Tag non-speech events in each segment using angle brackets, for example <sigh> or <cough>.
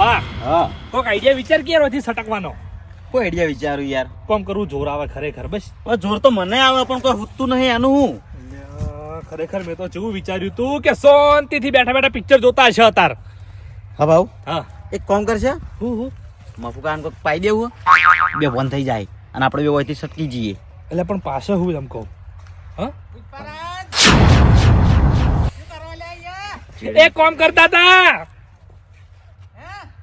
બા. હા. કોક આઈડિયા વિચાર કે નથી સટકવાનો. કોઈ આઈડિયા વિચારું યાર. કોમ કરવું જોર આવે ખરેખર બસ. જોર તો મને આવે પણ કોઈ હુતું નહીં આનું હું. ખરેખર મેં તો જેવું વિચાર્યું તું કે શાંતિથી બેઠા બેઠા પિક્ચર જોતા હશે અતાર. હા હા. એક કોમ કરશે. હું હું? મફુકાન કોઈક પાઈ દેવું બે ફોન થઈ જાય અને આપણે બે વયથી સટકી જઈએ. એટલે પણ પાછો હું એમ કહું. હા? એક કોમ કરતા હતા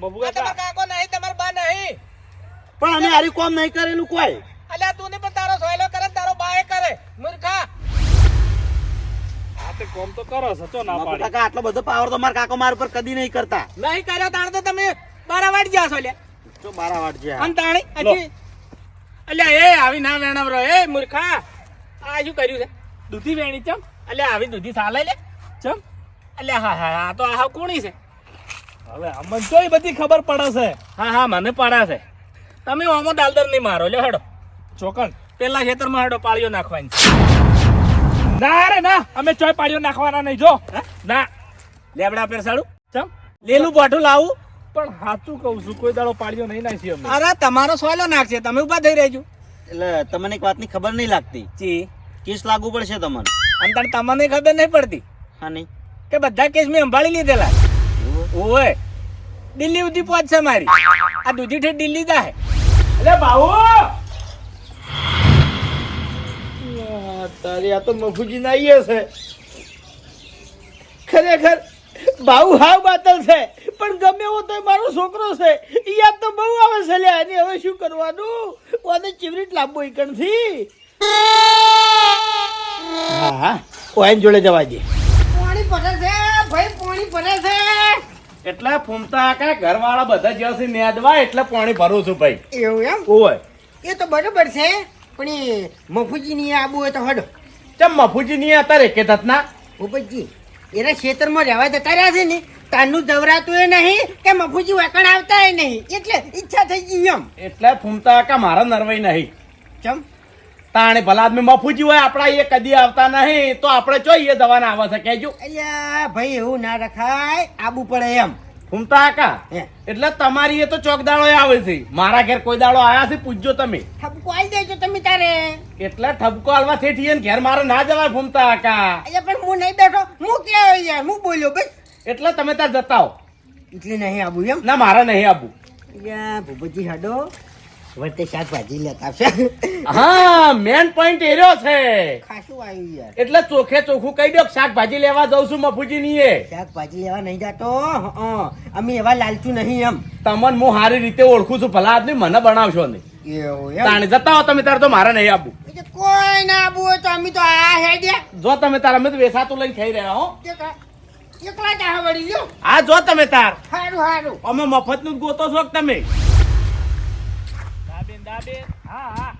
મફુકા મબુકા પણ અમે આરી કોમ નહીં કરેલું કોઈ. અલ્યા તે કોમ તો કરો છો તો ના મફુ પાડી. કાકા આટલો બધો પાવર તો મારા કાકો માર પર કદી નહીં કરતા. નહીં કર્યો તાણ તો તમે બારા વાટ ગયા છો લ્યા જો બારા વાટ છે અને તાણી હજી. અલ્યા એ આવી ના વેણામ રહો એ મૂર્ખા. આ શું કર્યું છે? દૂધી વેણી ચમ. અલ્યા આવી દૂધી સાલે લે. ચમ. અલ્યા હા હા આ તો આ કોણી છે? હવે અમને તો બધી ખબર પડે છે. હા હા મને પડા છે. તમે ઓમો દાલદર નહીં મારો લે હેડો. ચોકન. પેલા ખેતરમાં હેડો પાળીઓ નાખવાની ના રે ના અમે ચોય પાળીઓ નાખવાના નહીં જો. હે? ના. લેબડા પેરસાડું ચમ? લીલું બોટું લાવું? પણ સાચું કહું છું કોઈ દાડો પાળીઓ નહીં નાખી અમે અરે તમારો સોયલો નાખશે તમે ઊભા થઈ રહેજો. એટલે તમને એક વાતની ખબર નહીં લાગતી. જી. કેસ લાગુ પડશે તમને અને તમને ખબર નહીં પડતી હા નહીં. કે બધા કેસ મેં સંભાળી લીધેલા? ઓય દિલ્હી સુધી પહોંચશે મારી. આ દૂધી ઠેઠ દિલ્હી જાય. અરે બાબુ તારી આ તો મફુજી નાઈએ છે. ખરેખર ભાવ હાવ બાતલ છે. પણ ગમે એવો તો મારો છોકરો છે. ઈ યાદ તો બહુ આવે છે લે અને હવે શું કરવાનું? ઓને ચીવરીટ લાંબો ઈકણથી. હા હા. ઓયન જોડે જવા દે. પાણી પડે છે ભાઈ પાણી પડે છે. એટલે ફૂમતા કા ઘરવાળા બધા જ્યાં નેદવા એટલે પાણી ભરું છું ભાઈ. એવું એમ? ઓય એ તો બરોબર છે પણ એ મફુજી ની આબુ હોય તો હડો. ચમ મફુજી ની અત્યારે કે તતના ભૂપતજી એના ખેતરમાં રહેવા જતા રહ્યા છે ને તાનું દવરાતું એ નહીં કે મફુજી વાકણ આવતા એ નહીં. એટલે ઈચ્છા થઈ ગઈ એમ. એટલે ફૂમતા કા મારા નરવાઈ નહીં. ચમ? તાણે ભલા આદમી મફુજી હોય આપણા એ કદી આવતા નહીં. તો આપણે જોઈએ દવાના આવે છે કેજો અલ્યા ભાઈ એવું ના રખાય. આબુ પડે એમ. ફૂમતા કા એટલે તમારી એ તો ચોકદાળો આવે છે. મારા ઘેર કોઈ દાડો આયા છે પૂછજો તમે. ઠપકો આલી દેજો તમે તારે. એટલે ઠપકો હાલવા થેઠી ઘેર મારે ના જવાય ફૂમતા કાકા અલ્યા પણ હું નહીં બેઠો. હું ક્યાં યાર? હું બોલ્યો ભાઈ એટલે તમે ત્યાં જતાઓ એટલે નહીં આબુ એમ? ના મારે નહીં આવું યા ભૂપતજી હડો. વર્તે શાકભાજી લેતા આવશે. હા મેન પોઈન્ટ એર્યો છે. ખાસું આવ્યું યાર. એટલે ચોખે ચોખ્ખું કહી દો શાકભાજી લેવા જઉં છું મફુજી ની શાકભાજી લેવા નહીં જાતો અમે એવા લાલચુ નહીં એમ. તમને હું સારી રીતે ઓળખું છું ભલા આદમી મને બનાવશો નહીં. એવું તાણે જતા હો તમે તારે તો મારે નહીં આપવું. કોઈ ના આપવું હોય તો અમે તો આ હે જો તમે તાર અમે તો વેસાતું લઈને ખાઈ રહ્યા હો. એકલા જ આ વળી લ્યો. આ જો તમે તાર. સારું સારું અમે મફતનું જ ગોતો છો તમે? દાબેન દાબેન હા હા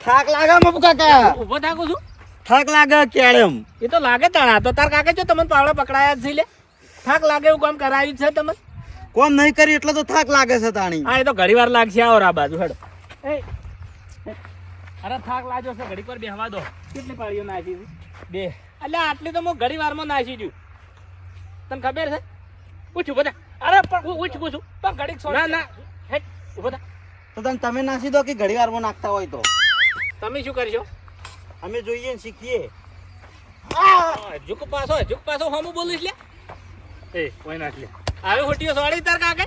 થાક લાગે કાકા ઊભો થાકું છું થાક લાગે કેળમ એ તો લાગે તાણા તો તાર કાકા જો તમને પાવડા પકડાયા છે લે. થાક લાગે એવું કામ કરાવ્યું છે તમને? કોમ નહીં કરી એટલે તો થાક લાગે છે તાણી. હા એ તો ઘણી વાર લાગશે આવો આ બાજુ હેડો. એ. અરે થાક લાગ્યો છે ઘડી પર બેહવા દો. કેટલી પાળીઓ નાખી બે. એટલે આટલી તો હું ઘડી વારમાં નાખી છું. તને ખબર છે? પૂછું બધા અરે પણ હું ઉઠ પૂછું પણ ઘડી ના ના. હેટ ઊભો તો તને તમે નાસી દો કે ઘડી વારમાં નાખતા હોય તો? તમે શું કરશો? અમે જોઈએ ને શીખીએ. ઝુક પાછો ઝુક પાછો હમું બોલીશ લે. એ કોઈ નાખ લે. આવે હોટીઓ સોડી તાર કાકે?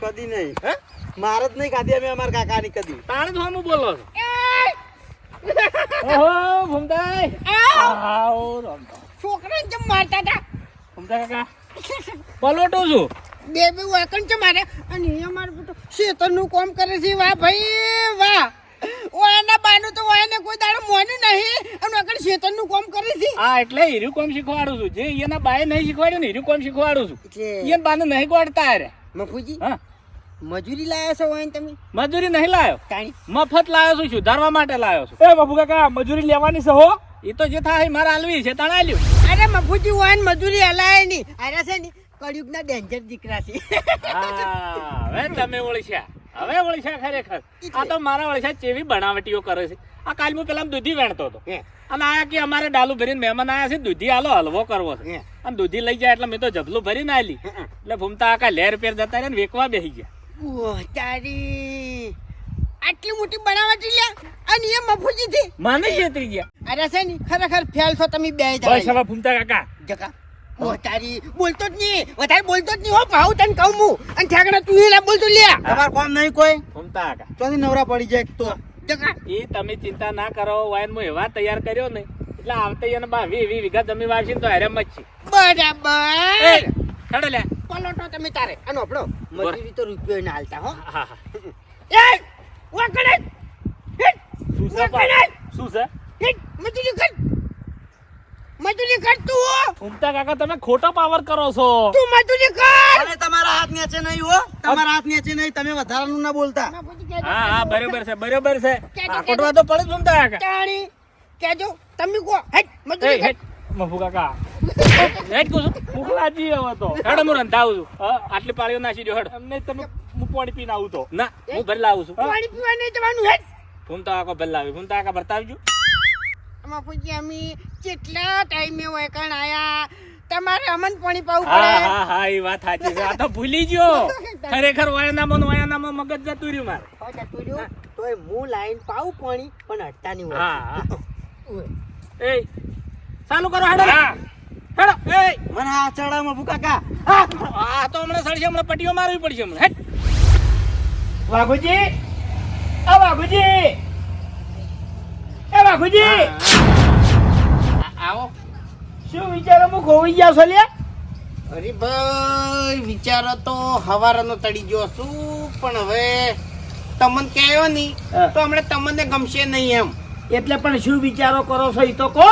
કદી નહીં. હે? મારે જ નહીં ખાધી અમે અમારા કાકાની કદી. તાણે તો હમું બોલો છો. ઓહો ભૂમતાઈ. આવો. છોકરાને ચમ મારતા હતા? ભૂમતા કાકા પલોટો છું. બે બે વાકણ છે મારે? અને એ મારે બધું શેતરનું કામ કરે છે. વાહ ભાઈ વાહ. ઓ બાનું તો એને કોઈ દાડો મોન્યું નહીં. અને આગળ શેતરનું કામ કરે છે. હા એટલે હીરું કોમ શીખવાડું છું. જે એના બાએ નહીં શીખવાડ્યું ને હીરું કોમ શીખવાડું છું. એને બાને નહીં ગોળતા અરે મફુજી? હા. મજૂરી લાયા છો હોય તમે? મજૂરી નહીં લાયો. કાઈ? મફત લાયો છું સુધારવા માટે લાયો છું. એ બાપુ કાકા મજૂરી લેવાની છે હો. એ તો જે થાય મારે હાલવી છે તણા લ્યું અરે મફુજી હોય ને મજૂરી હલાય નહીં. અરે છે ને કળિયુગના ડેન્જર દીકરા છે. હવે તમે ઓળખ્યા હવે ઓળખ્યા ખરેખર. આ તો મારા ઓળખ્યા ચેવી બનાવટીઓ કરે છે. આ કાલ હું પેલા દૂધી વેણતો હતો. અને આયા કે અમારે ડાલુ ભરીને મહેમાન આયા છે દૂધી હાલો હલવો કરવો છે. હે. અને દૂધી લઈ જાય એટલે મેં તો જબલું ભરીને આલી એટલે ભૂમતા આખા લેર પેર જતા રહ્યા ને વેકવા બેસી ગયા. ઓહ તારી. આટલી મોટી બનાવટી લ્યા? અને એ મફુજી થી મને છેતરી ગયા અરે છે ને ખરેખર ફેલ છો તમે બે બસ હવે ફૂમતા કાકા. જકા ઓ તારી. બોલતો જ નહીં. વધારે બોલતો જ નહીં હો ભાવ તને કહું હું. અને ઠેકડા તું એલા બોલતો લે તમારે કોમ નહીં કોઈ? ભૂમતા આકા ચોથી નવરા પડી જાય તો. જકા એ તમે ચિંતા ના કરો વાયન હું એવા તૈયાર કર્યો ને એટલે આવતા એને બા વી વી વીઘા જમીન વાવશી તો હેરામ જ છે. બરાબર. હેડો લે પલોટો તમે તારે? આનો આપણો મજૂરી તો રૂપિયો ના હાલતા હો. એ વાકડે શું છે પણ? શું છે? મજૂરી કર મજૂરી કર તું હો. ફૂમતા કાકા તમે ખોટો પાવર કરો છો. તું મજૂરી કર. અરે તમારા હાથ નીચે નહીં હો. તમારા હાથ નીચે નહીં તમે વધારાનું ના બોલતા. હા હા બરોબર છે બરોબર છે. ખોટવા તો પડે જ ભૂમતા કાકા. કેજો તમે કો હિટ મજૂરી કર. મફુ કાકા. હેટ કહું છું? ભૂખ લાગી હવે તો. હેડો હું રંધાવું છું. આટલી પાળીઓ નાસી દો હેડ. અમને તમે હું પાણી પીને આવું તો. ના હું ભરી લાવું છું. પાણી પીવા નહીં જવાનું હેટ ભૂમતા આખો ભરી લાવી. તો આખા ભરતા આવજો આમાં પૂછી અમે કેટલા ટાઈમે હોય કણ આયા? તમારે અમન પાણી પાવું પડે. હા હા એ વાત સાચી છે. આ તો ભૂલી ગયો. <laughs> ખરેખર વયાનામાં વયાનામાં મગજ જતું રહ્યું મારે. હવે જતું રહ્યું, તોય હું લાઈન પાવું પાણી પણ હટતા નહીં હોય. હા હા. <laughs> એ ચાલુ કરો હેડો. હા. હેડો એ મને આ ચડામાં ભૂકાકા આ તો હમણાં સળશે હમણાં પટીઓ મારવી પડશે હમણાં. હેટ વાઘુજી! આ વાઘુજી! એ વાઘુજી! આવો. શું વિચારો હું ખોવાઈ ગયા છો લે અરે ભાઈ વિચારો તો હવારનો તડી ગયો છું પણ હવે તમને કહેયો નહીં તો હમણાં તમને ગમશે નહીં એમ. એટલે પણ શું વિચારો કરો છો એ તો કહો.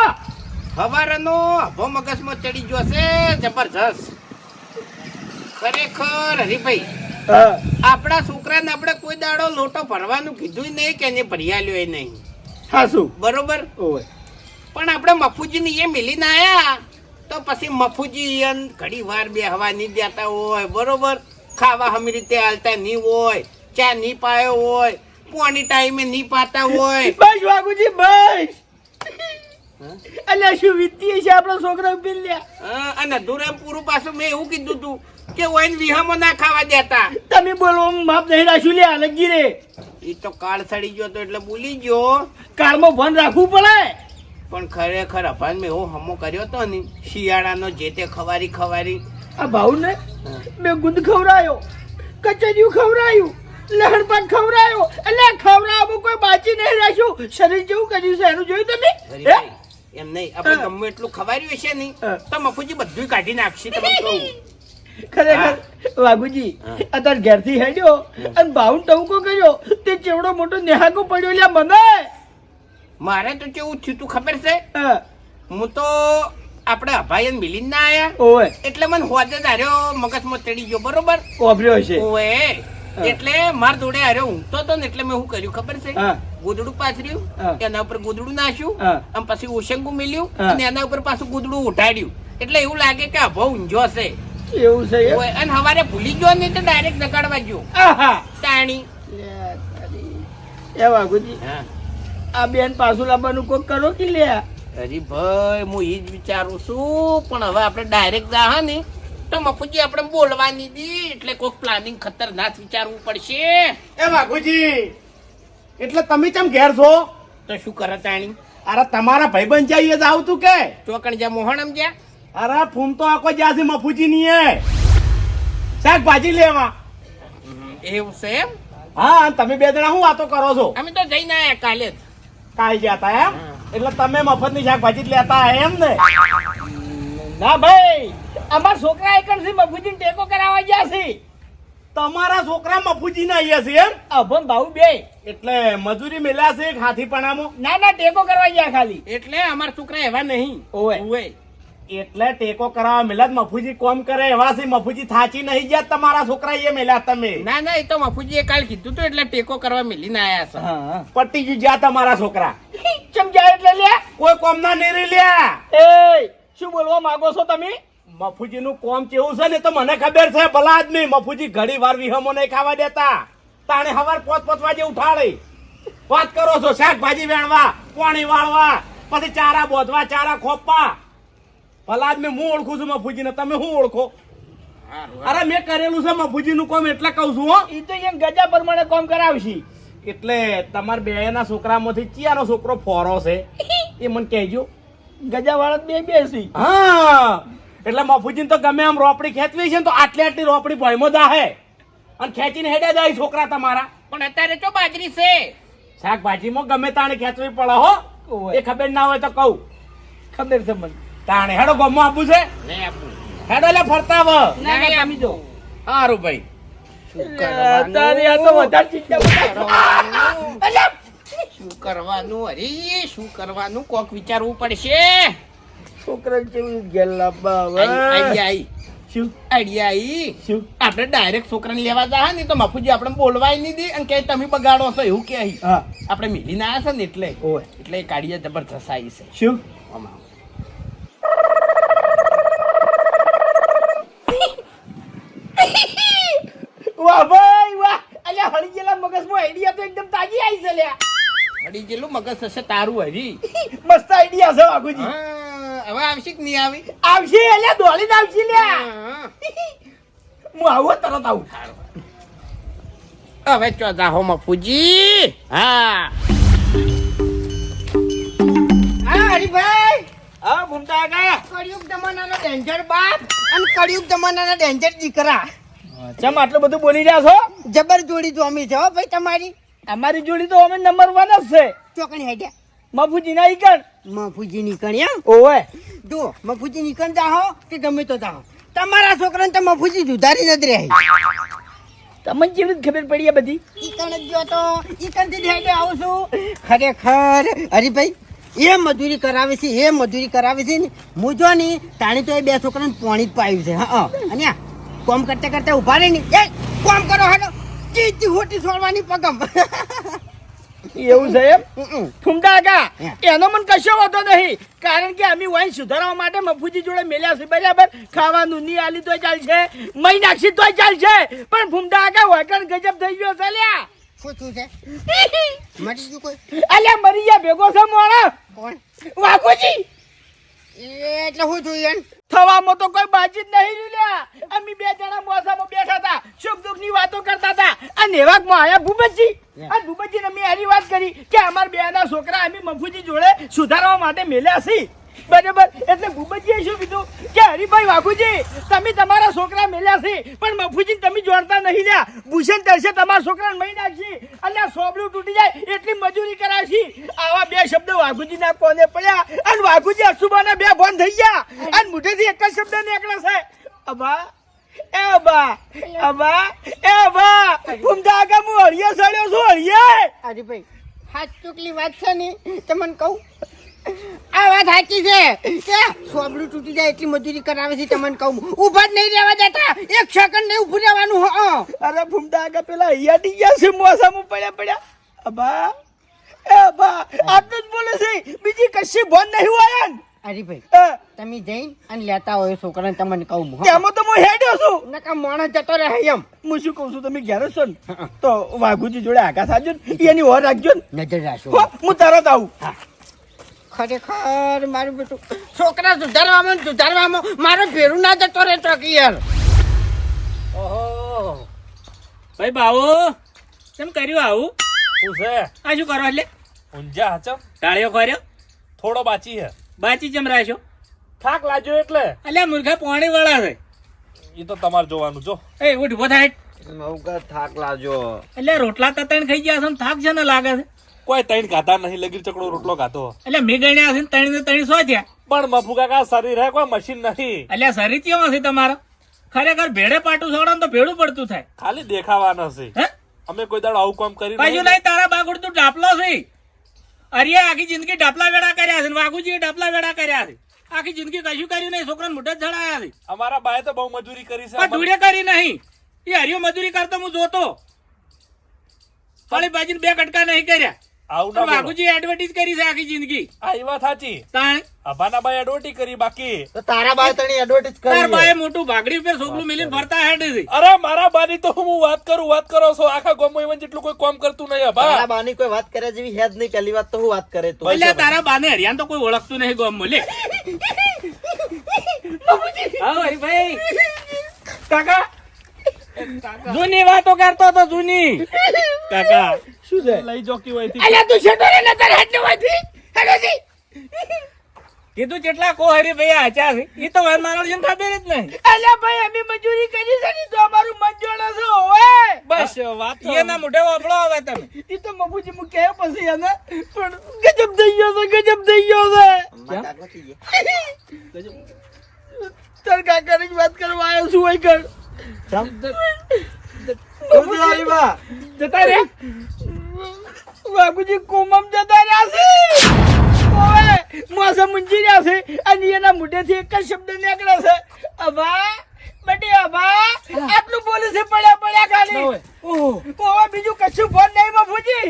હવારનો હભો મગજમાં ચડી ગયો છે જબરજસ્ત. ખરેખર હરીભાઈ આપણા છોકરાને આપણે કોઈ દાડો લોટો ભરવાનું કીધું નહીં કે એને ભરિયાલ્યો નહીં. હા બરોબર? પણ આપણે મફુજીને એ મિલીને આયા તો પછી મફુજી ઘડી વાર બે હવા નહીં દેતા હોય બરોબર? ખાવા હમી રીતે હાલતા નહીં હોય ચા નહીં પાયો હોય પોણી ટાઈમે નહીં પાતા હોય. બસ વાગુજી બસ. અલ્યા શું વિત્તીય છે આપણા છોકરા ઊભી લ્યા હા, અને ધુરામ પૂરું પાછું મેં એવું કીધું તું કે ઓઈન વિહામાં ના ખાવા દેતા. તમે બોલો માપ નહીં રાખ્યું લ્યા લગી રે. એ તો કાળ સડી ગયો તો એટલે ભૂલી ગયો. કાળમાં ભાન રાખવું પડે. પણ ખરેખર અભાન મેં એવો હમો કર્યો તો ને શિયાળાનો જે તે ખવારી ખવારી. આ ભાવ ને મેં ગુંદ ખવડાયો કચરિયું ખવડાયું લહણ પાક ખવડાયો. એટલે આ કોઈ બાચી નહીં રાખ્યું. શરીર જેવું કર્યું છે એનું જોયું તમે? એમ નહીં. આપણે. ગમે એટલું ખવાર્યું હશે નહીં તો મફુજી બધું કાઢી નાખશે તમે કહું. ખરેખર વાઘુજી. અત્યારે ઘેરથી હેડ્યો અને ભાવ ટવકો કર્યો તે ચેવડો મોટો નેહાકો પડ્યો લ્યા મને. મારે તો કેવું થયું તું ખબર છે? હું. તો આપણે અભાયન મિલી ના આયા. એટલે મને હોદે ધાર્યો મગજ મગજમાં ચડી ગયો બરોબર? ઓભર્યો છે ઓએ એટલે માર જોડે હાર્યો ઊંઘતો તો ને એટલે મેં શું કર્યું ખબર છે? ગોદડું પાથર્યું એના ઉપર ગોદડું નાખ્યું. અને પછી ઓશંગું મિલ્યું અને એના ઉપર પાછું ગોદડું ઉઠાડ્યું. એટલે એવું લાગે કે અભો ઊંઝો છે. એવું છે અને હવારે ભૂલી ગયો ને તો ડાયરેક્ટ નકાડવા ગયો. તાણી. એવા. એ વાઘુજી આ બેન પાછું લાવવાનું કોક કરો કે લે અરે ભાઈ હું એ જ વિચારું છું પણ હવે આપણે ડાયરેક્ટ જાહ ને તો મફુજી આપણે બોલવાની દી. એટલે કોઈક પ્લાનિંગ ખતરનાક વિચારવું પડશે. એ બાપુજી એટલે તમે કેમ ઘેર છો? તો શું કરે તાણી? અરે તમારા ભાઈબંધ જઈએ જ આવતું કે? ચોકણ જ્યાં મોહણમ જ્યાં? અરે ફૂમ તો આખો જ્યાં છે મફુજી ની એ. શાકભાજી લેવા. એવું છે એમ? હા તમે બે જણા શું વાતો કરો છો? અમે તો જઈને આયા કાલે જ. કાલ ગયા હતા એમ? એટલે તમે મફતની શાકભાજી જ લેતા એમ ને ના ભાઈ. અમાર છોકરા એકણ છે મફુજી ટેકો કરાવવા ગયા છે. તમારા છોકરા મફુજી ના અહીંયા છે એમ? અભન ભાવ બે. એટલે મજૂરી મેલા છે એક હાથીપણામાં? ના ના ટેકો કરવા ગયા ખાલી. એટલે અમારા છોકરા એવા નહીં. ઓવે. ઓવે. એટલે ટેકો કરાવવા મેલા મફુજી કોમ કરે એવા છે. મફુજી થાચી નહીં ગયા તમારા છોકરા એ મેલા તમે. ના ના એ તો મફુજીએ કાલ કીધું તું એટલે ટેકો કરવા મેલી ના આયા છે. હા. પટ્ટી ગયું જ્યાં તમારા છોકરા. ચમચાય એટલે લે કોઈ કોમ ના નહીં રહી લ્યા. એ શું બોલવા માંગો છો તમે? મફુજી નું કોમ કેવું છે ને તો મને ખબર છે ભલા આદમી. મફુજી ઘડી વાર વિહમો નહીં ખાવા દેતા. તાણે હવાર પોત પોત વાજે ઉઠાડી વાત કરો છો શાકભાજી વેણવા પાણી વાળવા પછી ચારા બોધવા ચારા ખોપવા. ભલા આદમી હું ઓળખું છું મફુજી ને તમે શું ઓળખો? અરે મેં કરેલું છે મફુજી નું કોમ એટલે કહું છું હો. એ તો એમ ગજા પ્રમાણે કોમ કરાવશી. એટલે તમારા બે ના છોકરામાંથી ચિયાનો છોકરો ફોરો છે? એ મને કહેજો. ગજા વાળા બે બેસી. હા. એટલે મફુજીને તો ગમે આમ રોપડી ખેંચવી છે ને તો આટલી આટલી રોપડી ભયમો દાહે. અને ખેંચીને હેડે જાય છોકરા તમારા. પણ અત્યારે તો બાજરી છે? શાકભાજીમાં ગમે તાણે ખેંચવી પડે હો. એ ખબર ના હોય તો કહું. ખબર છે મને. તાણે હેડો ગમો આપું છે. હેડો એટલે ફરતા વ નહીં ના જો. સારું ભાઈ. તારી આ તો વધારે ચિંતા શું કરવાનું? અરે શું કરવાનું? કોક વિચારવું પડશે. છોકરા જેવી ઘેર લાવવા આઈડિયા શું? આઈડિયા આઈ. શું? આપણે ડાયરેક્ટ છોકરાને લેવા જા ને તો મફુજી આપણે બોલવાય નહીં દે અને કે તમે બગાડો છો. એવું કે હા. આપણે મિલીને આવ્યા છે ને એટલે. ઓય. એટલે કાઢીએ જબરજસ્ત આવી છે. શું? આમાં. વાહ ભાઈ વાહ. અલ્યા હળી ગયેલા મગજમાં આઈડિયા તો એકદમ તાજી આવી છે લ્યા હળી જેટલું મગજ થશે તારું હરી મસ્ત આઈડિયા છે બાપુજી હા, હવે આવશે કે નહીં આવી? આવશે એટલે દોડીને આવશે લે હું. આવું તરત આવું. હવે ચો હો મફુજી. હા. હા હરિભાઈ હા ભૂમતા આગા કળિયુગ જમાનાનો ડેન્જર બાપ અને કળિયુગ જમાનાના ડેન્જર દીકરા. ચમ આટલું બધું બોલી રહ્યા છો? જબર જોડી જોમી છે હો ભાઈ તમારી. અમારી જોડી તો અમે નંબર વન જ છે. ચોકણી હેડ્યા. મફુજી ના ઈકણ. મફુજી નીકળી એમ ઓવે. જો મફુજી નીકળતા હો કે ગમે તો તા તમારા છોકરાને તો મફુજી જુદારી નથી રહી. તમને કેવી ખબર પડી આ બધી? ઈકણ જ ગયો તો ઈકણથી હેડે આવું છું. ખરેખર હરીભાઈ એ મજૂરી કરાવે છે એ મજૂરી કરાવે છે ને હું જો ની તાણી તો એ બે છોકરાને પાણી જ પાયું છે હા અને કોમ કરતા કરતા ઊભા રહી ને એ કોમ કરો હાલો. ચીચી હોટી છોડવાની પગમ. <laughs> એવું છે એમ? હમ. કા એનો મને કશો વાંધો નહીં. કારણ કે અમે વાઈન સુધારવા માટે મફુજી જોડે મેલ્યા છે બરાબર? ખાવાનું ની આલી તોય ચાલશે મહી નાખશી તોય ચાલશે. પણ ફૂમતા આગા વાકણ ગજબ થઈ ગયો છે લ્યા શું થયું છે? <laughs> મરી ગયું કોઈ? અલ્યા મરી ગયા ભેગો છે મોણા? કોણ? વાઘુજી. એટલે હું થયું થવામાં તો કોઈ બાજી જ નહીં લ્યા. અમે બે જણા મોસામાં બેઠા હતા. સુખ દુઃખની વાતો કરતા હતા. અને એવાકમાં આયા ભૂપતજી. આ ભૂપતજી ને મેં એની વાત કરી કે અમાર બે ના છોકરા અમે મફુજી જોડે સુધારવા માટે મેલ્યા છીએ. બરાબર? એટલે ભૂપતજીએ શું કીધું? કે હરિભાઈ વાઘુજી, તમે તમારા છોકરા મેલ્યા છે, પણ મફુજી તમે જોડતા નહીં લ્યા ભૂષણ તરસે તમારા છોકરાને મહી નાખશી અને સોબડું તૂટી જાય એટલી મજૂરી કરાશી આવા બે શબ્દ વાઘુજી ના કોને પડ્યા? અને વાઘુજી અશુભાના બે ફોન થઈ ગયા. અને મુઠેથી એક જ શબ્દ નીકળે છે. અબા, એ અબા અબા, એ અબા ભૂમતા આગા હું હળિયે સડ્યો છું, હળિયે. હરિભાઈ, હાથ ચૂકલી વાત છે ને તમને કહું આ વાત સાચી છે. કે સોબડું તૂટી જાય એટલી મજૂરી કરાવે છે તમને કહું. ઊભા જ નહીં રહેવા દેતા. એક સેકન્ડ નહીં ઊભું રહેવાનું હો. અરે ભૂમતા આગળ પેલા હૈયાટી ગયા છે મોસામાં પડ્યા પડ્યા. અબા એ અબા આટલું જ બોલે છે. બીજી કશી ભોન નહીં હોય અરે ભાઈ તમે જઈને અને લેતા હોય છોકરાને તમને કહું હો. તેમાં તો હું હેડ્યો છું. નકા માણસ જતો રહે એમ. હું શું કહું છું તમે ઘેર છો ને? તો વાઘુજી જોડે આગા સાજો ને એની ઓર રાખજો ને. નજર રાખજો. હું તરત આવું. ખરેખર મારું બેટું છોકરા સુધારવામાં સુધારવામાં મારો ભેરું ના જતો રહે ચોકી યાર. ઓહો. ભાઈ બાવો કેમ કર્યું આવું? શું છે? આ શું કરો એટલે? ઊંઝા હાચો ટાળ્યો કર્યો? થોડો બાચી હે. બાચી ચમ રાખ્યો? થાક લાગ્યો એટલે. અલ્યા મુર્ગા પાણી વાળા છે. એ તો તમારે જોવાનું જો. એ ઉઠ થાય. થાક લાજો એટલે રોટલા તતણ ખાઈ ગયા છે ને થાક છે ને લાગે છે? કોઈ તૈણ ખાતા નહીં લગીર ચકડો રોટલો ખાતો એટલે મેં ગણ્યા છે ને ને ત્રણ સો થયા. પણ મફુ કાકા શરીર હે કોઈ મશીન નહીં. એટલે શરીર કેવો છે તમારો? ખરેખર ભેડે પાટું છોડો તો ભેડું પડતું થાય. ખાલી દેખાવાનો છે. હે? અમે કોઈ દાડો આવું કામ કરી કશું નહીં. તારા બાગુડ તું ડાપલો છે. અરે આખી જિંદગી ડાપલા વેડા કર્યા છે વાઘુજી ડાપલા વેડા કર્યા છે. આખી જિંદગી કશું કર્યું નહીં છોકરાને મોઢે જ જડાયા છે. અમારા બાએ તો બહુ મજૂરી કરી છે. ધૂળે કરી નહીં. એ હરિયો મજૂરી કરતો હું જોતો. ફળી બાજીને બે કટકા નહીં કર્યા. વાઘુજી એડવર્ટીઝ કરી છે આખી જિંદગી. આ એ વાત સાચી. તાણ? અભાના બાએ અડવટી કરી બાકી. તો તારા બાય તણી એડવર્ટાઇઝ કરી તારા બાએ મોટું ભાગડી ઉપર સોગલું મિલીને ફરતા હેડે છે. અરે મારા બાની તો હું વાત કરું વાત કરો છો. આખા ગામમાં ઇવન જેટલું કોઈ કામ કરતું નહીં તારા અભા બાની કોઈ વાત કરે જેવી હેજ નહીં પહેલી વાત તો હું વાત કરે તો. એટલે તારા બાને હરિયાણ તો કોઈ ઓળખતું નહીં ગામમાં લે. હા ભાઈ. કાકા જૂની વાતો કરતો હતો જૂની. કાકા શું છે? લઈ જોકી હોયથી અલ્યા તું છેટો રે નતર હેડ નો વાથી હેડોજી કીધું કેટલા કો હરીભાઈ આચા એ તો વાર મારો જેમ ખબર જ નહીં. અલ્યા ભાઈ અમે મજૂરી કરી છે ને તો અમારું મન જોડે છે ઓય બસ વાત. એના મોઢે વાપરો આવે તમે. એ તો મફુજી મુ કહે પછી એને પણ ગજબ થઈ ગયો છે ગજબ થઈ ગયો છે. તર કાકા વાત કરવા આવ્યો છું હરીબા? જતા રે વાઘુજી કોમમ જતા રહ્યા છે મોસા મુંજી રહ્યા છે અને એના મોઢેથી એક જ શબ્દ નીકળે છે અભા બટી અભા આટલું બોલે છે પડ્યા પડ્યા ખાલી ઓય બીજું કશું ફોન નહીં બાપુજી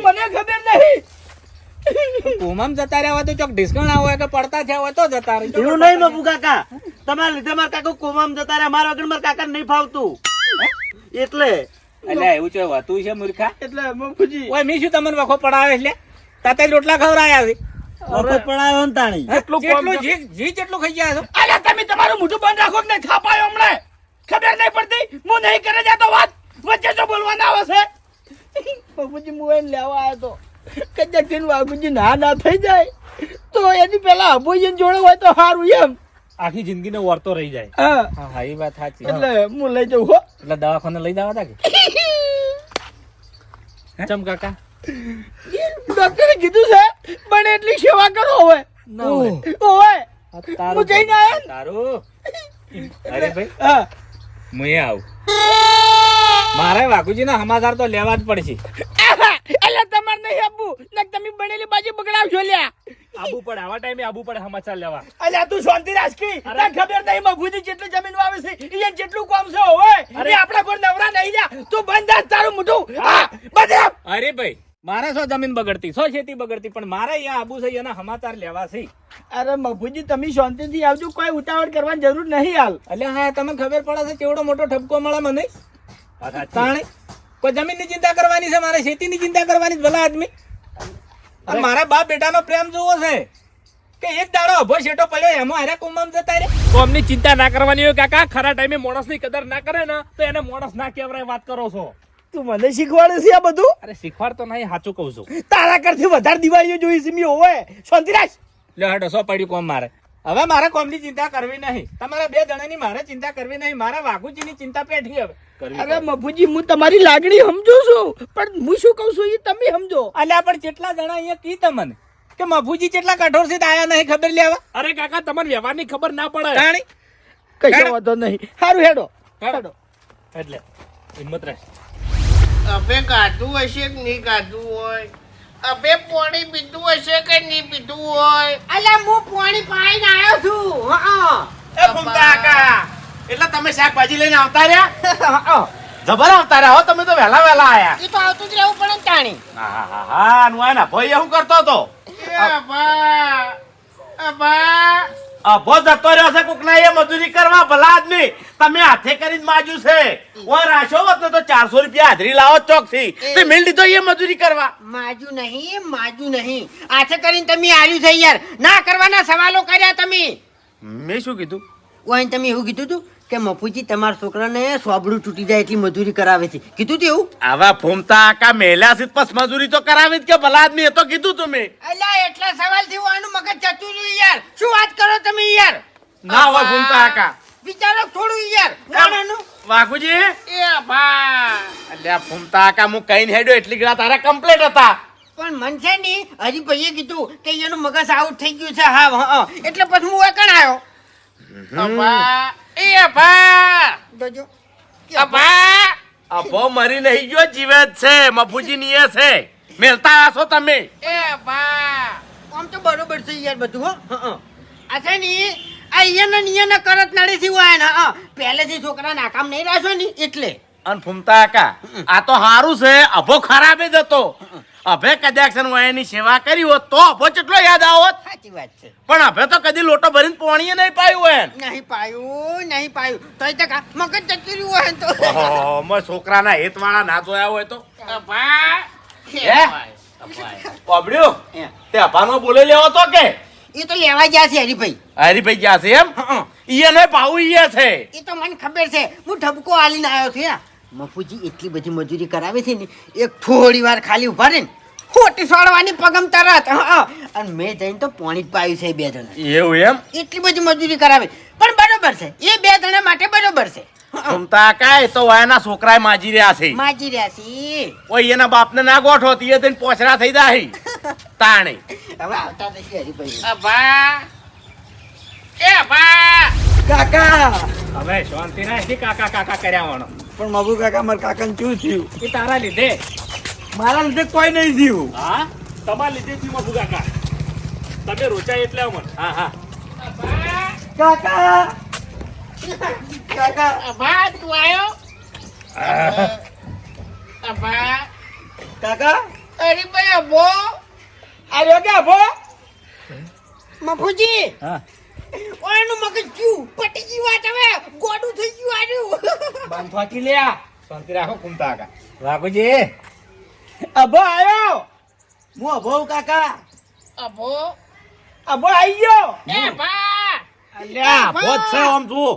મને ખબર નહીં કોમામ જતા રહ્યા હોય તો ચોક ડિસ્કાઉન્ટ હોય કે પડતા થયા હોય તો જતા રહી. એવું નહીં બાપુ કાકા. તમારા લીધે મારા કાકા કોમામ જતા રહ્યા. મારા વગર મારા કાકા નહીં ફાવતું. એટલે. એટલે એવું છે હોતું છે મૂર્ખા. એટલે મફુજી ઓય મી શું તમને વખો પડાવે એટલે તાતે રોટલા ખવડાયા છે? વખત પડાયો ને તાણી. જેટલું જી જી જેટલું ખાઈ ગયા છો. અલ્યા તમે તમારું મોઢું બંધ રાખો કે નહીં? થાપાયો હમણાં. ખબર નહીં પડતી. હું નહીં કરે જાતો વાત વચ્ચે જો બોલવાના આવે છે. બાબુજી હું એને લેવા આવ્યો તો. કદાચ કરીને બાબુજી ના ના થઈ જાય તો એની પેલા અબુજી જોડે હોય તો સારું એમ. આખી જિંદગીને વર્તો રહી જાય. હા. એ વાત સાચી. એટલે હું લઈ જઉં હો. એટલે દવાખાને લઈ જવા તા કે? ચમ કાકા? ડોક્ટરે કીધું છે પણ એટલી સેવા કરો હવે. ઓય હું જઈને આવ્યો તારું? <laughs> અરે ભાઈ. હા. હું એ આવું. મારે વાઘુજી ના સમાચાર તો લેવા જ પડશે. તમારે નહીં આબુ નક તમે બનેલી બાજુ બગડાવશો લ્યા. આબુ પડે આવા ટાઈમે આબુ પડે સમાચાર લેવા. અલ્યા તું શાંતિ રાજકી તને ખબર નહીં મફુજી જેટલી જમીન વાવે છે એ જેટલું કામ છે હોય અરે. આપણા કોઈ નવરા નહીં જા તું બંધ તારું મોઢું. હા. બંધ અરે ભાઈ મારે શું જમીન બગડતી શું ખેતી બગડતી પણ મારે અહીંયા આબુ છે એના સમાચાર લેવા છે. અરે મભુજી તમે શાંતિથી આવજો કોઈ ઉતાવળ કરવાની જરૂર નહીં હાલ. એટલે હા તમને ખબર પડે છે કેવડો મોટો ઠપકો મળે મને? તાણે? કોઈ જમીનની ચિંતા કરવાની છે? મારે ખેતીની ચિંતા કરવાની ભલા આદમી? અને મારા બાપ બેટાનો પ્રેમ જોવો છે કે એક દાડો અભો શેટો પડ્યો એમાં અરે કુંભમ જતા રે કોમની ચિંતા ના કરવાની હોય કાકા ખરા ટાઈમે માણસની કદર ના કરે ને તો એને માણસ ના કહેવાય વાત કરો છો. તું મને શીખવાડે છે આ બધું? અરે શીખવાડ તો નહીં સાચું કહું છું. તારા કરથી વધારે દિવાળીઓ જોઈ છે મી હોય શાંતિરાજ લે હડો સો પડ્યું કોમ મારે. હવે મારે કોમની ચિંતા કરવી નહીં. તમારા બે જણાની મારે ચિંતા કરવી નહીં. મારા વાઘુજીની ચિંતા પેઠી હવે. અરે મફુજી હું તમારી લાગણી સમજુ છું. પણ હું શું કહું છું એ તમે સમજો. અલ્યા પણ કેટલા જણા અહીંયા કી તમને? કે મફુજી કેટલા કઠોર છે આયા નહીં ખબર લેવા? અરે કાકા તમને વ્યવહારની ખબર ના પડે. જાણી? કશો વાંધો નહીં. સારું હેડો. હેડો. એટલે હિંમત રાખ હવે ગાધું હશે કે નહીં ગાધું હોય? અબે પાણી પીધું હશે કે નહીં પીધું હોય? અલ્યા હું પાણી પાઈને આવ્યો છું. હા એ ફૂમતા કાકા એટલે તમે શાકભાજી લઈને આવતા રહ્યા? જબર આવતા રહ્યા હો તમે તો વહેલા વહેલા આયા. એ તો આવતું જ રહેવું પડે ને તાણી. હા હા હા નું આના ભાઈ શું કરતો હતો? અબા અબા અભો જતો રહ્યો છે કોકના એ મજૂરી કરવા ભલા આદમી. તમે હાથે કરીને માજુ છે. ઓ રાશો વત તો ચારસો રૂપિયા હાજરી લાવો ચોકથી તે મેળ લીધો એ મજૂરી કરવા. માજુ નહીં માજુ નહીં. હાથે કરીને તમે આવ્યું છે યાર. ના કરવાના સવાલો કર્યા તમે. મેં શું કીધું? ઓય તમે એવું કીધું તું? કે મફુજી તમારા છોકરાને સોબડું તૂટી જાય એટલી મજૂરી કરાવે છે. કીધું તું એવું? આવા ફૂમતા આકા મેલા છે પસ મજૂરી તો કરાવી જ કે ભલા આદમી એ તો કીધું તમે અલ્યા એટલા સવાલથી આનું મગજ જતું રહ્યું યાર. શું વાત કરો તમે યાર? ના હોય ફૂમતા આકા. વિચારો થોડું યાર. નાનાનું વાઘુજી? એ બા. અલ્યા ફૂમતા આકા હું કઈ હેડ્યો એટલી ગળા તારા કમ્પ્લેટ હતા. પણ મન છે ની હજી ભાઈએ કીધું કે એનું મગજ આઉટ થઈ ગયું છે. હા હા એટલે પછી હું એકણ આવ્યો અભા એ અભા. જોજો અભા. અભો. મરી નહીં ગયો જીવે છે મફુજી નીએ છે. મેલતા આસો તમે. એ અભા. આમ તો બરોબર છે યાર બધું હો. આ છે ને આ અહીંયા નિયમ કરત નડી થી હોય ને હા પહેલેથી છોકરા નાકામ નહીં રહેશો ને એટલે. અને ફૂમતા કાકા આ તો હારું છે અભો ખરાબે જ હતો અભે કદાચ એની સેવા કરી હોત તો અભો કેટલો યાદ આવત સાચી વાત છે. પણ અભે તો કદી લોટો ભરીને પોણીએ નહીં પાયું એમ. નહીં પાયું નહીં પાયું. તો કા મગજ જતું રહ્યું હોય તો. મેં છોકરાના હેતવાળા ના જોયા હોય તો? પાબડ્યું. તે અભાનો બોલે લેવો તો કે? એ તો લેવા ગયા છે હરીભાઈ. હરીભાઈ ગયા છે એમ? ઈયે ને પાવું ઈએ છે. એ તો મને ખબર છે. હું ઠપકો આલીને આવ્યો છું યા મફુજી એટલી બધી મજૂરી કરાવે છે ને એક થોડી વાર ખાલી ઊભા રહે ને ખોટી સોડવાની પગમ તરત હં. અને મેં જઈને તો પોણી જ પાયું છે બે જણા. એવું એમ? એટલી બધી મજૂરી કરાવે. પણ બરોબર છે એ બે જણા માટે બરોબર છે. હં. કાય તો વાયના છોકરાએ માજી રહ્યા છે. માજી રહ્યા છે. ઓય એના બાપને ના ગોઠો તીએ થઈને પોછરા થઈ જાય તાણે. હવે આવતા નથી હરીભાઈ. અબા એ અભા. કાકા! હવે શાંતિ રાખી કાકા કાકા કર્યા પણ મગુ કાકા મારા કાકાને શું થયું? એ તારા લીધે. મારા લીધે કોઈ નહીં થયું. હા? તમારા લીધે થયું મફુ કાકા. તમે રોચાય એટલે અમન. હા હા. કાકા! કાકા! અભા તું આવ્યો અભા કાકા! અરે ભાઈ અભો આવ્યો કે અભો મફુજી. હા. ઓયનું મગજ ક્યું? પટી ગયું વાત હવે ગોડું થઈ ગયું આર્યું. બાંધવાકી લ્યા? શાંતિ રાખો કુંતા કાકા વાઘુજી. અભો આવ્યો હું અભો કાકા? અભો. અભો આવી ગયો. એ અલ્યા અભો છે આમ તું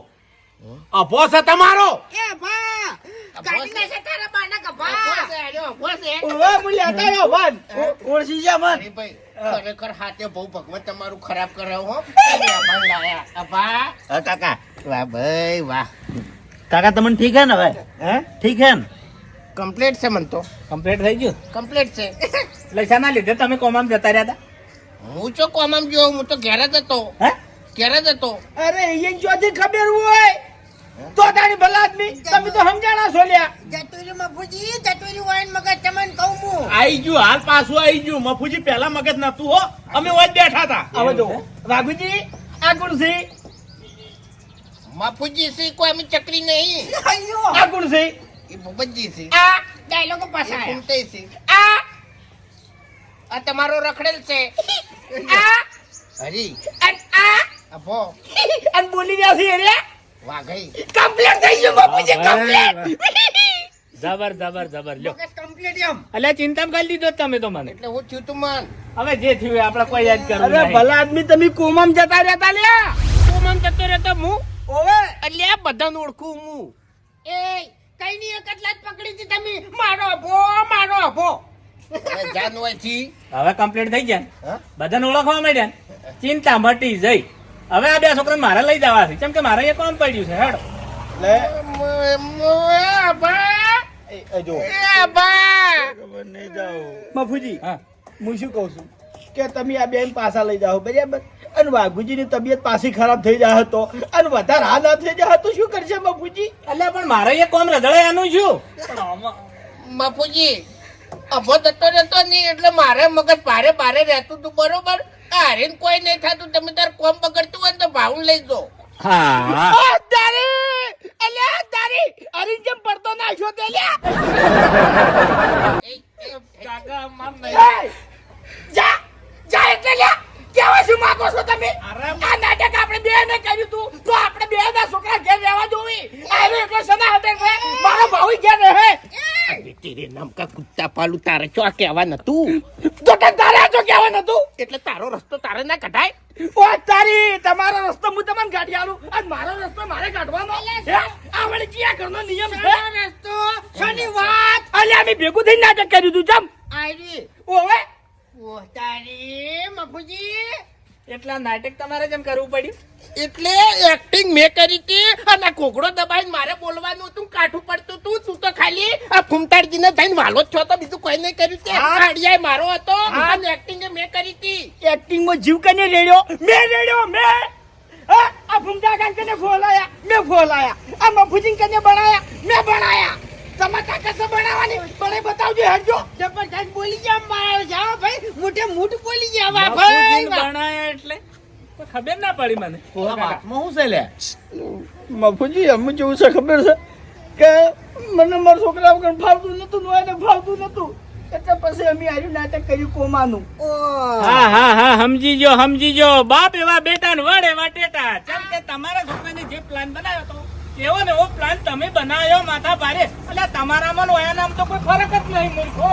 અભો છે તમારો. એ ભા. કાઢી નાખે તારા બાના અભો છે અભો છે. ઓવે મુલી હતા યો ઓળસી જા મન ભાઈ. ખરેખર હાથે બહુ ભગવાન તમારું ખરાબ કરાવ હો. <laughs> લાયા. અભા કાકા. વાહ ભાઈ વાહ. કાકા તમને ઠીક હે ને હવે? હે? ઠીક હે ને? કમ્પ્લીટ છે મન તો. કમ્પ્લીટ થઈ ગયું? કમ્પ્લીટ છે. <laughs> એટલે શાના લીધે તમે કોમામ જતા રહ્યા હતા? હું ચો કોમામ ગયો? હું તો ઘેર જ હતો. હે? ઘેર જ હતો. અરે અહીંયા જોથી ખબર આદમી તમે તો સમજાણા છો લ્યા. જતુરી મફુજી જતુરી વાઈન મગજ તમને કહું હું. આઈ ગયું હાલ પાછું આઈ ગયું. મફુજી પહેલા મગજ નતું હો અમે ઓજ બેઠા હતા હવે જો વાઘુજી આ ગુણસી મફુજી સી કોઈ અમે ચકરી નહીં. આ ગુણસી એ ભૂપતજી છે આ. ડાયલોગ પાછા ઘૂમતે છે આ. આ તમારો રખડેલ છે. આ. હરી. અન આ. અભો અન બોલી રહ્યા છે રે વાઘઈ કમ્પ્લીટ થઈ ગયું બાપુજી કમ્પ્લીટ જબર જબર જબર લ્યો. કમ્પ્લીટ એમ. એટલે ચિંતા કરી લીધો તમે તો મને. એટલે હું થયું તું મન. હવે જે થયું આપણે કોઈ યાદ કરવું અરે ભલા આદમી તમે કોમમ જતા રહેતા લે તું જતો રહેતો હું? ઓવે. એટલે આ બધાને ઓળખું હું. એ કઈ ની એક જ પકડી હતી તમે. મારો અભો મારો હવે જાન હોયથી. હવે કમ્પ્લીટ થઈ ગયા? બધાને ઓળખવા માંડ્યા ચિંતા મટી જઈ. હવે આ બે છોકરાને મારે લઈ જવા છે. કેમ કે મારે એ કોણ પડ્યું છે હેડો. લે. અભા એ એ જો મફુજી હા. હું શું કહું છું? કે તમે આ બેન પાછા લઈ જાઓ બરાબર? અને વાઘુજીની તબિયત પાછી ખરાબ થઈ જાય તો? અને વધારે હા ના થઈ જાય તો શું કરશે મફુજી? એટલે પણ મારે એ કોમ રજળે એનું શું બાપુજી અભો થતો રહેતો નહીં એટલે મારે મગજ ભારે ભારે રહેતું તું બરોબર? આ કોઈ નહીં થતું તમે તાર કોમ પકડતું હોય તો ભાવ લઈ જો. હા. ઓ તારી! અલ્યા તારી અરીન જેમ પડતો નાખ્યો તે લ્યા કાકા મામ એ! જા જા એટલે લ્યા કેવા શું માંગો છો તમે? આ નાટક આપણે બે ને કર્યું તું તો આપણે બે ના છોકરા ઘેર રહેવા જોવી આરે એટલો સના હતે છે મારો ભાઈ ઘેર રહે તેરે નામ કા કુત્તા પાલું તારે ચો કહેવા નતું? તો કે તારે આ તો કહેવા નતું? એટલે તારો રસ્તો તારે ના કઢાય. ઓ તારી તમારો રસ્તો હું તમને કાઢી આલું અને મારો રસ્તો મારે કાઢવાનો. હે? આ વળી ક્યાં ઘરનો નિયમ છે. રસ્તો શની વાત? અલ્યા અમે ભેગું થઈને નાટક કર્યું તું જમ આયરી. ઓવે. ઓ તારી મફુજી. એટલા નાટક તમારે જેમ કરવું પડ્યું? એટલે એક્ટિંગ મેં કરી હતી અને આ કોકડો દબાઈને મારે બોલવાનું હતું કાઠું પડતું તું તું તો ખાલી આ ફૂમતાડજીને થઈને વાલો જ છો તો બીજું કોઈ નહીં કર્યું તે. હા. આડિયાએ મારો હતો. અને એક્ટિંગ મેં કરી હતી. એક્ટિંગમાં જીવ કને રેડ્યો? મેં રેડ્યો મેં? આ ભૂમતા કાન કને ફોલાયા? મેં ફોલાયા. આ મફુજી કને બનાયા? મેં બનાયા. તમારે તાકાત છે બનાવવાની? બને હેડજો. બોલી ગયા મારા જાવ ભાઈ મોટે મોટ બોલી ગયા વાહ ભાઈ. બનાયા એટલે. કોઈ ખબર ના પડી મને. વાતમાં શું છે લે? મફુજી અમે જેવું છે ખબર છે કે મને મારા છોકરા વગર ફાવતું નતું નો એને ફાવતું નતું. એટલે પછી અમે આર્યું નાટક કર્યું કોમાનું. ઓહ. હા હા હા સમજી જો સમજી જો બાપ એવા બેટા ને વડ એવા ટેટા. ચાલ કે તમારા છોકરાને જે પ્લાન બનાવ્યો તો એવો ને એવો પ્લાન તમે બનાવ્યો માથા ભારે. એટલે તમારામાં ને નામ તો કોઈ ફરક જ નહીં મૂર્ખો.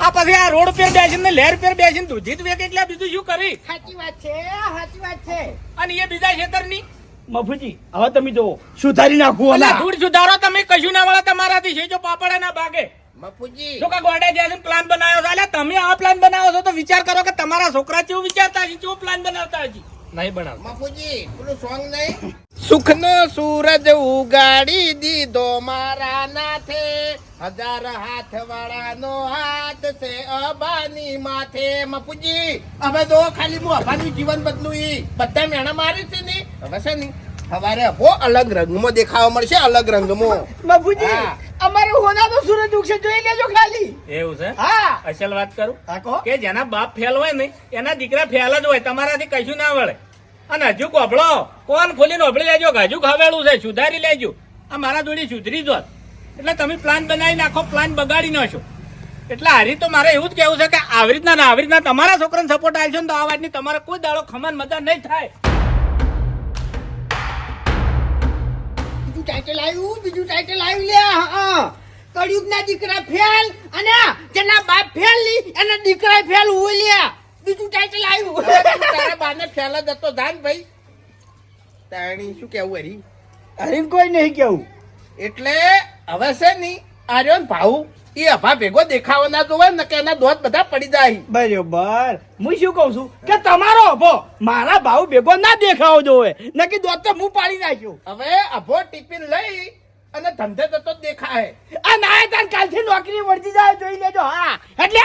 આ પછી આ રોડ પર બેસીને લહેર પર બેસીને દૂધી જ વેક એટલે બીજું શું કરી? સાચી વાત છે સાચી વાત છે. અને એ બીજા ખેતરની? મફુજી હવે તમે જુઓ સુધારી નાખું અલા. ધૂળ સુધારો તમે કશું ના વળે તમારાથી છે જો પાપડા ના ભાગે. મફુજી. જો કા ગોડે જ્યાં પ્લાન બનાવ્યો છે એટલે તમે આ પ્લાન બનાવો છો તો વિચાર કરો કે તમારા છોકરા કેવું વિચારતા છે કેવું પ્લાન બનાવતા હજી નહીં બનાવ બાપુજી પેલું સોંગ નહીં? સુખનો સૂરજ ઉગાડી દીધો મારા નાથે. હજાર હાથ વાળાનો હાથ છે અબાની માથે. મફુજી હવે તો ખાલી હું અબાનું જીવન બદલું ઈ. બધા મેણા મારે છે ને? હવે છે ને સવારે અભો અલગ રંગમાં દેખાવા મળશે અલગ રંગમાં. બાપુજી અમારે હોના તો સૂરજ ઉગશે જોઈ લેજો ખાલી. એવું છે? હા. અસલ વાત કરું? હા કહો. કે જેના બાપ ફેલ હોય ને એના દીકરા ફેલ જ હોય તમારાથી કશું ના વળે. અને હજુ કોભળો કોણ ખોલીને ઓભળી લેજો હજુ ખવેલું છે, સુધારી લેજો. આ મારા જોડી સુધરી જોત. એટલે તમે પ્લાન બનાવી નાખો, પ્લાન બગાડી નાખો એટલે હારી તો મારે એવું જ કેવું છે કે આવી રીતના આવી રીતના તમારા છોકરાને સપોર્ટ આવશે ને તો આ વાતની તમારે કોઈ દાડો ખમાન મજા નહીં થાય. બીજું ટાઇટલ આવ્યું, બીજું ટાઇટલ આવ્યું, લે, હા કળિયુગના દીકરા ફેલ અને જેના બાપ ફેલ એના દીકરા ફેલ હોય, લે. બીજું ટાઇટલ આવ્યું તારા બાને ફેલ જ જાન ભાઈ. તાણી શું કેવું હરી? અરે કોઈ નહીં કેવું. એટલે હવે છે ની આર્યો ને એ અભા ભેગો દેખાવો ના જોવે ને કે એના દોત બધા પડી જાય. બરોબર. હું શું કહું છું? કે તમારો અભો મારા ભાવ ભેગો ના દેખાવો જોવે. નકી દોત તો હું પાડી નાખ્યું. હવે અભો ટિફિન લઈ અને ધંધે જતો દેખાય. આ ના તાર કાલથી નોકરી વળતી જાય જોઈ લેજો. હા. એટલે